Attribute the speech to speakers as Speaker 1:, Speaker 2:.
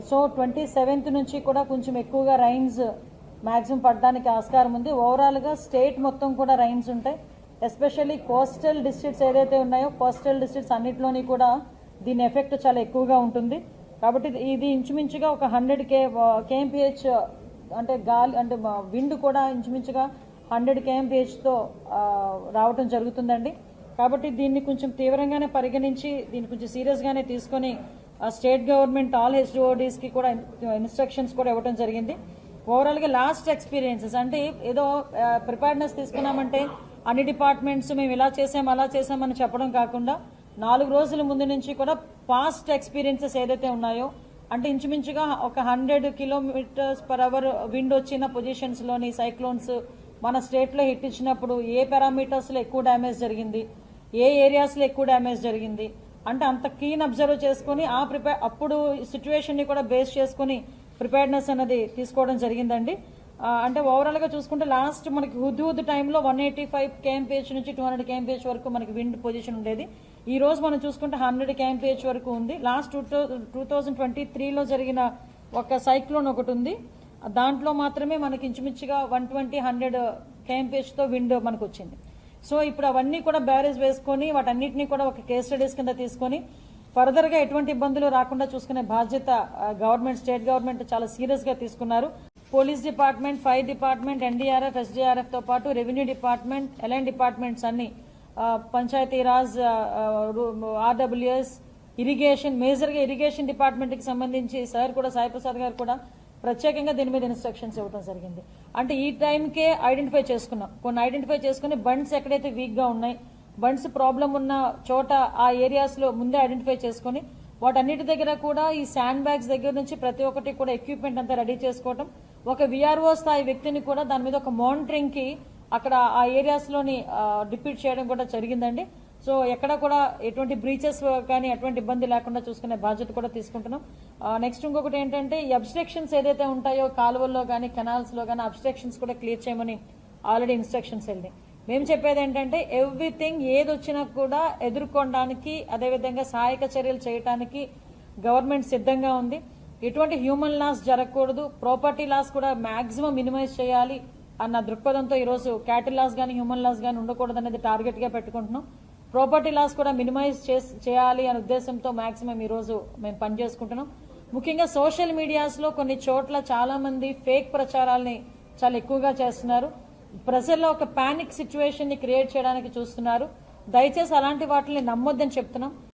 Speaker 1: So twenty seventh నుంచి కూడా కొంచెం ఎక్కువగా రైన్స్ మ్యాక్సిమం పడడానికి ఆస్కారం ఉంది. ఓవరాల్గా స్టేట్ మొత్తం కూడా రైన్స్ ఉంటాయి. ఎస్పెషల్లీ కోస్టల్ డిస్ట్రిక్ట్స్ ఏదైతే ఉన్నాయో కోస్టల్ డిస్ట్రిక్ట్స్ అన్నింటిలోని కూడా దీని ఎఫెక్ట్ చాలా ఎక్కువగా ఉంటుంది. కాబట్టి ఇది- ఇది ఇంచుమించుగా ఒక హండ్రెడ్ కే కేఎంపిహెచ్ అంటే గాలి అంటే విండ్ కూడా ఇంచుమించుగా హండ్రెడ్ కేఎంపిహెచ్తో రావటం జరుగుతుందండి. కాబట్టి దీన్ని కొంచెం తీవ్రంగానే పరిగణించి దీన్ని కొంచెం సీరియస్గానే తీసుకొని ఆ స్టేట్ గవర్నమెంట్ ఆల్ హెచ్డిఓడీస్కి కూడా ఇన్స్ట్రక్షన్స్ కూడా ఇవ్వడం జరిగింది. ఓవరాల్గా లాస్ట్ ఎక్స్పీరియన్సెస్ అంటే ఏదో ప్రిపేర్నెస్ తీసుకున్నామంటే అన్ని డిపార్ట్మెంట్స్ మేము ఇలా చేసాం అలా చేసామని చెప్పడం కాకుండా నాలుగు రోజుల ముందు నుంచి కూడా పాస్ట్ ఎక్స్పీరియన్సెస్ ఏదైతే ఉన్నాయో అంటే ఇంచుమించుగా ఒక hundred kilometers per hour wind వచ్చిన పొజిషన్స్లోని సైక్లోన్స్ మన స్టేట్లో హిట్ ఇచ్చినప్పుడు ఏ పారామీటర్స్లో ఎక్కువ డ్యామేజ్ జరిగింది ఏ ఏరియాస్లో ఎక్కువ డ్యామేజ్ జరిగింది అంటే అంత కీన్ అబ్జర్వ్ చేసుకుని ఆ ప్రిపేర్ అప్పుడు సిచ్యువేషన్ని కూడా బేస్ చేసుకుని ప్రిపేర్నెస్ అనేది తీసుకోవడం జరిగిందండి. అంటే ఓవరాల్గా చూసుకుంటే లాస్ట్ మనకి హుద్ హుద్ టైంలో వన్ ఎయిటీ ఫైవ్ కేఎంపీహెచ్ నుంచి టూ హండ్రెడ్ కేఎంపీహెచ్ వరకు మనకి విండ్ పొజిషన్ ఉండేది. ఈ రోజు మనం చూసుకుంటే హండ్రెడ్ కేఎంపీహెచ్ వరకు ఉంది. Last two two thousand twenty త్రీలో జరిగిన ఒక సైక్లోన్ ఒకటి ఉంది. దాంట్లో మాత్రమే మనకి ఇంచుమించుగా వన్ ట్వంటీ హండ్రెడ్ కేఎంపీహెచ్తో విండ్ మనకు వచ్చింది సో ఇప్పుడు అవన్నీ కూడా బ్యారేజ్ వేసుకొని వాటన్నిటిని కూడా ఒక కేస్ స్టడీస్ కింద తీసుకొని ఫర్దర్గా ఎటువంటి ఇబ్బందులు రాకుండా చూసుకునే బాధ్యత గవర్నమెంట్ స్టేట్ గవర్నమెంట్ చాలా సీరియస్గా తీసుకున్నారు police department fire department NDRF ఎస్డీఆర్ఎఫ్తో పాటు రెవెన్యూ డిపార్ట్మెంట్ ఎల్ఎన్ డిపార్ట్మెంట్స్ అన్ని పంచాయతీరాజ్ ఆర్డబ్ల్యూఎస్ ఇరిగేషన్ మేజర్గా ఇరిగేషన్ డిపార్ట్మెంట్కి సంబంధించి సార్ కూడా సాయిప్రసాద్ గారు కూడా ప్రత్యేకంగా దీని మీద ఇన్స్ట్రక్షన్స్ ఇవ్వడం జరిగింది. అంటే ఈ టైంకే ఐడెంటిఫై చేసుకున్నాం. కొన్ని ఐడెంటిఫై చేసుకుని బండ్స్ ఎక్కడైతే వీక్గా ఉన్నాయి బండ్స్ ప్రాబ్లం ఉన్న చోట ఆ ఏరియాస్లో ముందే ఐడెంటిఫై చేసుకుని వాటన్నిటి దగ్గర కూడా ఈ శాండ్ బ్యాగ్స్ దగ్గర నుంచి ప్రతి ఒక్కటి కూడా ఎక్విప్మెంట్ అంతా రెడీ చేసుకోవటం. ఒక విఆర్ఓ స్థాయి వ్యక్తిని కూడా దాని మీద ఒక మానిటరింగ్కి అక్కడ ఆ ఏరియాస్లోని డిప్యూట్ చేయడం కూడా జరిగిందండి. సో ఎక్కడ కూడా ఎటువంటి బ్రీచెస్ కానీ ఎటువంటి ఇబ్బంది లేకుండా చూసుకునే బాధ్యత కూడా తీసుకుంటున్నాం. నెక్స్ట్ ఇంకొకటి ఏంటంటే ఈ అబ్స్ట్రక్షన్స్ ఏదైతే ఉంటాయో కాలువల్లో కానీ కెనాల్స్లో కానీ అబ్స్ట్రక్షన్స్ కూడా క్లియర్ చేయమని ఆల్రెడీ ఇన్స్ట్రక్షన్స్ వెళ్ళినాయి. మేము చెప్పేది ఏంటంటే ఎవ్రీథింగ్ ఏది వచ్చినా కూడా ఎదుర్కొనడానికి అదేవిధంగా సహాయక చర్యలు చేయడానికి గవర్నమెంట్ సిద్ధంగా ఉంది. ఎటువంటి హ్యూమన్ లాస్ జరగకూడదు. ప్రాపర్టీ లాస్ కూడా మాక్సిమం మినిమైజ్ చేయాలి అన్న దృక్పథంతో ఈరోజు క్యాటిల్ లాస్ కానీ హ్యూమన్ లాస్ కానీ ఉండకూడదు అనేది టార్గెట్గా పెట్టుకుంటున్నాం. ప్రాపర్టీ లాస్ కూడా మినిమైజ్ చేయాలి అనే ఉద్దేశంతో మాక్సిమం ఈరోజు మేము పనిచేసుకుంటున్నాం ముఖ్యంగా సోషల్ మీడియాస్లో కొన్ని చోట్ల చాలా మంది ఫేక్ ప్రచారాల్ని చాలా ఎక్కువగా చేస్తున్నారు. ప్రజల్లో ఒక పానిక్ సిచ్యువేషన్ని క్రియేట్ చేయడానికి చూస్తున్నారు. దయచేసి అలాంటి వాటిని నమ్మొద్దని చెప్తున్నాం.